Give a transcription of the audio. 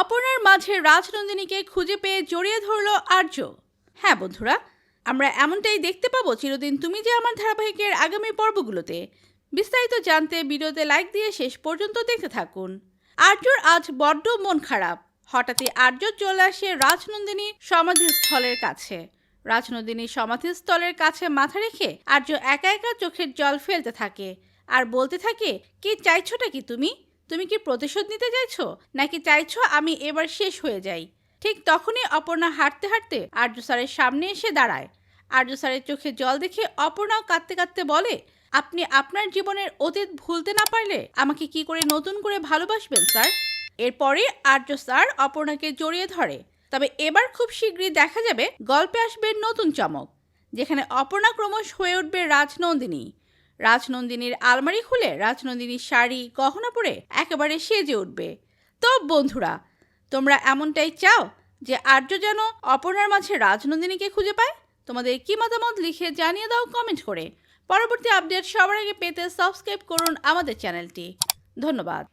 অপর্ণার মাঝে রাজনন্দিনীকে খুঁজে পেয়ে জড়িয়ে ধরল আর্য। হ্যাঁ বন্ধুরা, আমরা এমনটাই দেখতে পাবো চিরদিন তুমি যে আমার ধারাবাহিকের আগামী পর্বগুলোতে। বিস্তারিত জানতে ভিডিওতে লাইক দিয়ে শেষ পর্যন্ত দেখতে থাকুন। আর্যর আজ বড্ড মন খারাপ। হঠাৎই আর্য চলে আসে রাজনন্দিনী সমাধিস্থলের কাছে। রাজনন্দিনী সমাধিস্থলের কাছে মাথা রেখে আর্য একা একা চোখের জল ফেলতে থাকে। আর বলতে থাকে, কি চাইছোটা কি তুমি? তুমি কি প্রতিশোধ নিতে চাইছো? নাকি চাইছো আমি এবার শেষ হয়ে যাই? ঠিক তখনই অপর্ণা হাঁটতে হাঁটতে আর্য স্যারের সামনে এসে দাঁড়ায়। আর্য স্যারের চোখে জল দেখে অপর্ণাও কাঁদতে কাঁদতে বলে, আপনি আপনার জীবনের অতীত ভুলতে না পারলে আমাকে কি করে নতুন করে ভালোবাসবেন, স্যার? এরপরে আর্য স্যার অপর্ণাকে জড়িয়ে ধরে। তবে এবার খুব শীঘ্রই দেখা যাবে, গল্পে আসবে নতুন চমক, যেখানে অপর্ণা ক্রমশ হয়ে উঠবে রাজনন্দিনী। রাজনন্দিনীর আলমারি খুলে রাজনন্দিনীর শাড়ি, গহনা পরে একেবারে সেজে উঠবে। তো বন্ধুরা, তোমরা এমনটাই চাও যে আর্য যেন অপর্ণার মাঝে রাজনন্দিনীকে খুঁজে পায়? তোমাদের কি মতামত লিখে জানিয়ে দাও কমেন্ট করে। পরবর্তী আপডেট সবার আগে পেতে সাবস্ক্রাইব করুন আমাদের চ্যানেলটি। ধন্যবাদ।